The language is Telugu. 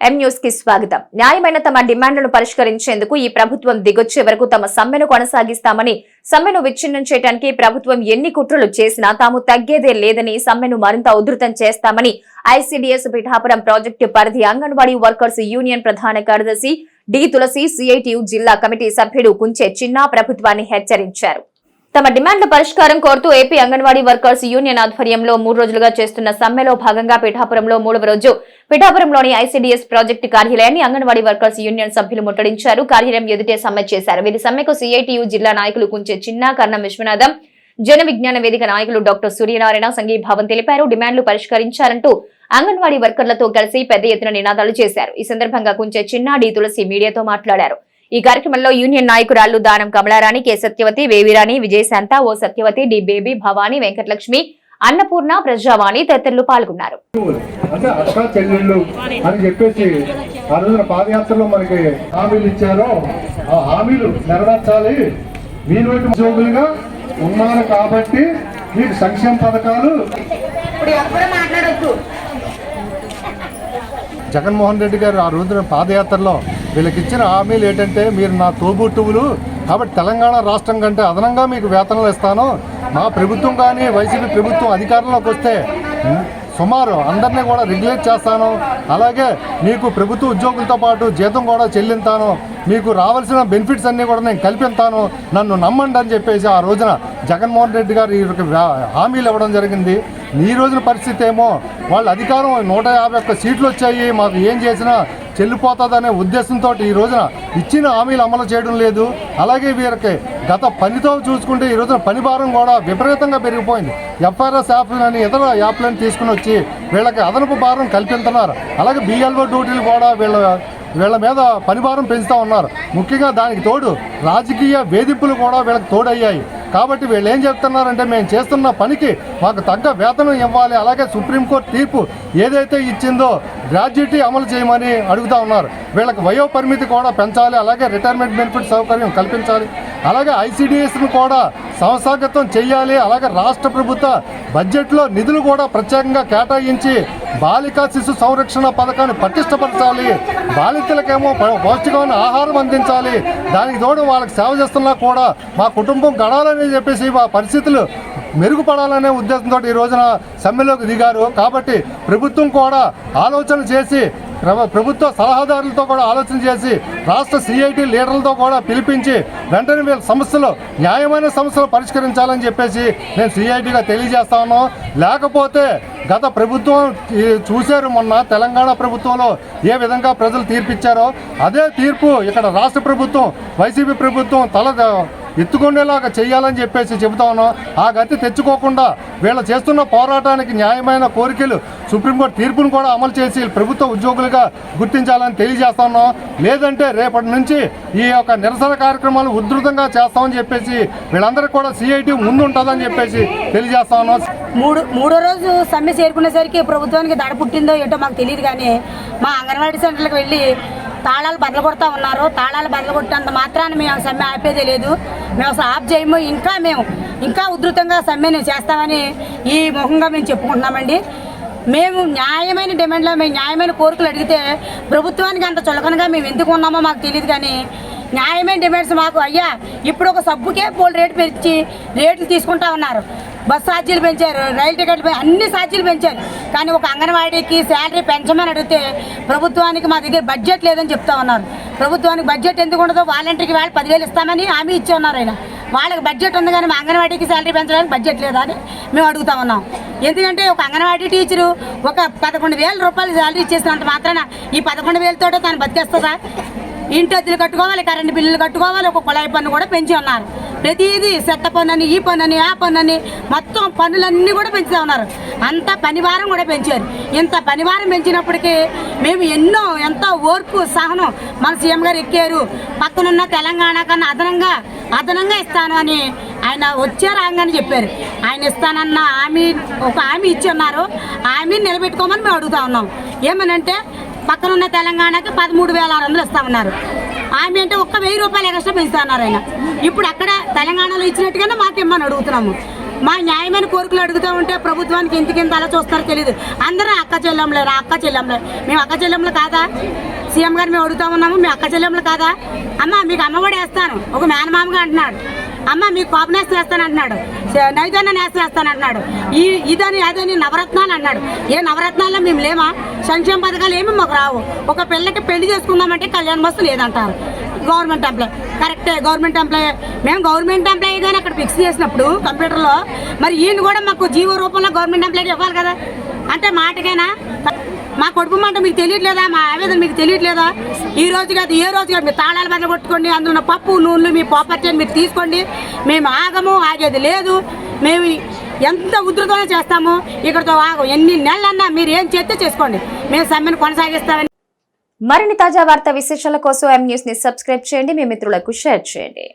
ఎం న్యూస్కి స్వాగతం. న్యాయమైన తమ డిమాండ్లను పరిష్కరించేందుకు ఈ ప్రభుత్వం దిగొచ్చే వరకు తమ సమ్మెను కొనసాగిస్తామని సమ్మెను విచ్ఛిన్నం చేయడానికి ప్రభుత్వం ఎన్ని కుట్రలు చేసినా తాము తగ్గేదే లేదని సమ్మెను మరింత ఉధృతం చేస్తామని ఐసీడీఎస్ పిఠాపురం ప్రాజెక్టు పరిధి అంగన్వాడీ వర్కర్స్ యూనియన్ ప్రధాన కార్యదర్శి డి తులసి సిఐటియు జిల్లా కమిటీ సభ్యుడు కుంచే చిన్నా ప్రభుత్వాన్ని హెచ్చరించారు. తమ డిమాండ్ల పరిష్కారం కోరుతూ ఏపీ అంగన్వాడీ వర్కర్స్ యూనియన్ ఆధ్వర్యంలో మూడు రోజులుగా చేస్తున్న సమ్మెలో భాగంగా పిఠాపురంలో మూడవ రోజు పిఠాపురంలోని ఐసీడీఎస్ ప్రాజెక్టు కార్యాలయాన్ని అంగన్వాడీ వర్కర్స్ యూనియన్ సభ్యులు ముట్టడించారు. కార్యాలయం ఎదుటే సమ్మె చేశారు. వీరి సమ్మెకు సీఐటియు జిల్లా నాయకులు కుంచే చిన్న కర్ణం విశ్వనాథం జన విజ్ఞాన వేదిక నాయకులు డాక్టర్ సూర్యనారాయణ సంఘీభావం తెలిపారు. డిమాండ్లు పరిష్కరించారంటూ అంగన్వాడీ వర్కర్లతో కలిసి పెద్ద ఎత్తున నినాదాలు చేశారు. ఈ సందర్భంగా కుంచే చిన్న డి తులసి మీడియాతో మాట్లాడారు. ఈ కార్యక్రమంలో union నాయకురాళ్ళు Danam Kamalarani K. Satyavathi Vevirani Vijayashanta O Satyavathi D. Baby Bhavani Venkatalakshmi Annapurna Prajavani తదితరులు పాల్గొన్నారు. అంటే అక్క చెల్లెళ్ళు అని చెప్పేసి ఆ రోజున పాదయాత్రలో మనకి హామీలు ఇచ్చారో ఆ హామీలు నెరవేర్చాలి. మీరు ఉద్యోగులుగా ఉన్నారు కాబట్టి మీకు సంక్షేమ పథకాలు జగన్మోహన్ రెడ్డి గారు ఆ రోజున పాదయాత్రలో వీళ్ళకి ఇచ్చిన హామీలు ఏంటంటే మీరు నా తోబుట్టువులు కాబట్టి తెలంగాణ రాష్ట్రం కంటే అదనంగా మీకు వేతనాలు ఇస్తాను. మా ప్రభుత్వం కానీ వైసీపీ ప్రభుత్వం అధికారంలోకి వస్తే సుమారు అందరినీ కూడా రెగ్యులేట్ చేస్తాను. అలాగే మీకు ప్రభుత్వ ఉద్యోగులతో పాటు జీతం కూడా చెల్లింతాను. మీకు రావాల్సిన బెనిఫిట్స్ అన్నీ కూడా నేను కల్పిస్తాను. నన్ను నమ్మండి అని చెప్పేసి ఆ రోజున జగన్మోహన్ రెడ్డి గారు ఈ హామీలు ఇవ్వడం జరిగింది. ఈ రోజున పరిస్థితి ఏమో వాళ్ళ అధికారం నూట యాభై ఒక్క సీట్లు వచ్చాయి. మాకు ఏం చేసినా చెల్లిపోతుందనే ఉద్దేశంతో ఈ రోజున ఇచ్చిన హామీలు అమలు చేయడం లేదు. అలాగే వీరికి గత పనితో చూసుకుంటే ఈ రోజున పని భారం కూడా విపరీతంగా పెరిగిపోయింది. ఎఫ్ఆర్ఎస్ యాప్ అని ఇతర యాప్లను తీసుకుని వచ్చి వీళ్ళకి అదనపు భారం కల్పిస్తున్నారు. అలాగే బిఎల్ఓ డ్యూటీలు కూడా వీళ్ళ వీళ్ళ మీద పనిభారం పెంచుతూ ఉన్నారు. ముఖ్యంగా దానికి తోడు రాజకీయ వేధింపులు కూడా వీళ్ళకి తోడయ్యాయి. కాబట్టి వీళ్ళు ఏం చెప్తున్నారంటే మేము చేస్తున్న పనికి మాకు తగ్గ వేతనం ఇవ్వాలి అలాగే సుప్రీంకోర్టు తీర్పు ఏదైతే ఇచ్చిందో గ్రాడ్యుటీ అమలు చేయమని అడుగుతా ఉన్నారు. వీళ్ళకి వయో పరిమితి కూడా పెంచాలి అలాగే రిటైర్మెంట్ బెనిఫిట్ సౌకర్యం కల్పించాలి. అలాగే ఐసీడీఎస్ను కూడా సంస్థాగతం చేయాలి అలాగే రాష్ట్ర ప్రభుత్వ బడ్జెట్లో నిధులు కూడా ప్రత్యేకంగా కేటాయించి బాలికా శిశు సంరక్షణ పథకాన్ని పటిష్టపరచాలి. బాలికలకేమో పౌష్టికమైన ఆహారం అందించాలి. దానికి తోడు వాళ్ళకి సేవ చేస్తున్నా కూడా మా కుటుంబం గడాలని చెప్పేసి మా పరిస్థితులు మెరుగుపడాలనే ఉద్దేశంతో ఈ రోజున సమ్మెలోకి దిగారు. కాబట్టి ప్రభుత్వం కూడా ఆలోచన చేసి ప్రభుత్వ సలహాదారులతో కూడా ఆలోచన చేసి రాష్ట్ర సిఐటి లీడర్లతో కూడా పిలిపించి వెంటనే వీళ్ళ సమస్యలు న్యాయమైన సమస్యలు పరిష్కరించాలని చెప్పేసి నేను సిఐటిగా తెలియజేస్తా ఉన్నాను లేకపోతే గత ప్రభుత్వం చూశారు మొన్న తెలంగాణ ప్రభుత్వంలో ఏ విధంగా ప్రజలు తీర్పు ఇచ్చారో అదే తీర్పు ఇక్కడ రాష్ట్ర ప్రభుత్వం వైసీపీ ప్రభుత్వం తల ఎత్తుకునేలాగా చేయాలని చెప్పేసి చెబుతా ఉన్నాం. ఆ గతి తెచ్చుకోకుండా వీళ్ళు చేస్తున్న పోరాటానికి న్యాయమైన కోరికలు సుప్రీంకోర్టు తీర్పును కూడా అమలు చేసి ప్రభుత్వ ఉద్యోగులుగా గుర్తించాలని తెలియజేస్తా ఉన్నాం. లేదంటే రేపటి నుంచి ఈ యొక్క నిరసన కార్యక్రమాలు ఉధృతంగా చేస్తామని చెప్పేసి వీళ్ళందరికీ కూడా సిఐటి ముందు ఉంటుందని చెప్పేసి తెలియజేస్తా ఉన్నాం. మూడు మూడో రోజు సమ్మె చేరుకునేసరికి ప్రభుత్వానికి దడ పుట్టిందో ఏంటో మాకు తెలియదు కానీ మా అంగన్వాడీ సెంటర్లకు వెళ్ళి తాళాలు బదలు కొడతా ఉన్నారు. తాళాలు బదలు కొట్టినంత మాత్రాన్ని మేము సమ్మె ఆపేదే లేదు. మేము అసలు ఆఫ్ చేయము. ఇంకా మేము ఇంకా ఉధృతంగా సమ్మెను చేస్తామని ఈ ముఖంగా మేము చెప్పుకుంటున్నామండి. మేము న్యాయమైన డిమాండ్లో మేము న్యాయమైన కోరికలు అడిగితే ప్రభుత్వానికి అంత చులకనగా మేము ఎందుకు ఉన్నామో మాకు తెలియదు కానీ న్యాయమైన డిమాండ్స్ మాకు అయ్యా ఇప్పుడు ఒక సబ్బుకే పోల్ రేటు పెంచి రేట్లు తీసుకుంటా ఉన్నారు. బస్ ఛార్జీలు పెంచారు రైలు టికెట్లు అన్ని ఛార్జీలు పెంచారు. కానీ ఒక అంగన్వాడీకి శాలరీ పెంచమని అడిగితే ప్రభుత్వానికి మా దగ్గర బడ్జెట్ లేదని చెప్తా ఉన్నారు. ప్రభుత్వానికి బడ్జెట్ ఎందుకు ఉండదో వాలంటీర్కి వాళ్ళు పదివేలు ఇస్తామని హామీ ఇచ్చి ఉన్నారు ఆయన. వాళ్ళకి బడ్జెట్ ఉంది కానీ మా అంగన్వాడీకి శాలరీ పెంచడానికి బడ్జెట్ లేదా అని మేము అడుగుతా ఉన్నాం. ఎందుకంటే ఒక అంగన్వాడీ టీచరు ఒక పదకొండు వేల రూపాయలు శాలరీ ఇచ్చేసినంత మాత్రాన ఈ పదకొండు వేలతోటే తను బతికేస్తుందా? ఇంటి అద్దెలు కట్టుకోవాలి కరెంటు బిల్లులు కట్టుకోవాలి ఒక కుళాయి పన్ను కూడా పెంచి ఉన్నారు. ప్రతిదీ చెత్త పన్ను అని ఈ పన్ను అని ఆ పన్ను అని మొత్తం పన్నులన్నీ కూడా పెంచుతా ఉన్నారు. అంత పనివారం కూడా పెంచారు. ఇంత పనివారం పెంచినప్పటికీ మేము ఎన్నో ఎంతో ఓర్పు సహనం మన సీఎం గారు ఎక్కారు. పక్కనున్న తెలంగాణ కన్నా అదనంగా అదనంగా ఇస్తాను అని ఆయన వచ్చే రాగానే చెప్పారు. ఆయన ఇస్తానన్న హామీ ఒక హామీ ఇచ్చి ఉన్నారు. హామీని నిలబెట్టుకోమని మేము అడుగుతా ఉన్నాం. ఏమనంటే పక్కనున్న తెలంగాణకి పదమూడు వేల ఆరు వందలు ఇస్తామన్నారు ఆమె అంటే ఒక్క వెయ్యి రూపాయలు ఎక్స్ట్రా పెంచుతున్నారు ఆయన. ఇప్పుడు అక్కడ తెలంగాణలో ఇచ్చినట్టుగానే మాకు ఇమ్మని అడుగుతున్నాము? మా న్యాయమైన కోరికలు అడుగుతూ ఉంటే ప్రభుత్వానికి ఎందుకింత అలా చూస్తారో తెలియదు అందరూ అక్క చెల్లెంలే నా అక్క చెల్లెంలే. మేము అక్క చెల్లెంలు కాదా? సీఎం గారు మేము అడుగుతా ఉన్నాము మీ అక్క చెల్లెంలు కాదా? అమ్మ మీకు అమ్మఒడి వేస్తాను. ఒక మేనమామగా అంటున్నాడు. అమ్మ మీకు కాపు నేస్త వేస్తాను అంటున్నాడు నేస్త వేస్తాను అంటున్నాడు ఈ ఇదని అదని నవరత్నాలు అన్నాడు. ఏ నవరత్నాల్లో మేము లేమా? సంక్షేమ పథకాలు ఏమి మాకు రావు. ఒక పిల్లకి పెళ్ళి చేసుకుందామంటే కళ్యాణ బస్సు లేదంటారు. Government employee. కరెక్టే గవర్నమెంట్ ఎంప్లాయ్. మేము గవర్నమెంట్ ఎంప్లాయీ కానీ అక్కడ ఫిక్స్ చేసినప్పుడు కంప్యూటర్లో మరి ఈయన కూడా మాకు జీవో రూపంలో గవర్నమెంట్ ఎంప్లాయీకి ఇవ్వాలి కదా? అంటే మాటకేనా? మా కొడుకు మాట మీకు తెలియట్లేదా? మా ఆవేదన మీకు తెలియట్లేదా? ఈ రోజు కాదు ఏ రోజు కాదు మీరు తాళాలు బట్టలు కొట్టుకోండి అందులో ఉన్న పప్పు నూనెలు మీ ప్రాపర్టీ మీరు తీసుకోండి. మేము ఆగము ఆగేది లేదు. మేము ఎంత ఉధృతంగా చేస్తాము ఇక్కడతో ఆగం. ఎన్ని నెలలన్నా మీరు ఏం చేస్తే చేసుకోండి. మేము సమ్మెను కొనసాగిస్తామని మరిన్ని తాజా వార్తా విశేషాల కోసం ఎం న్యూస్ని సబ్స్క్రైబ్ చేయండి. మీ మిత్రులకు షేర్ చేయండి.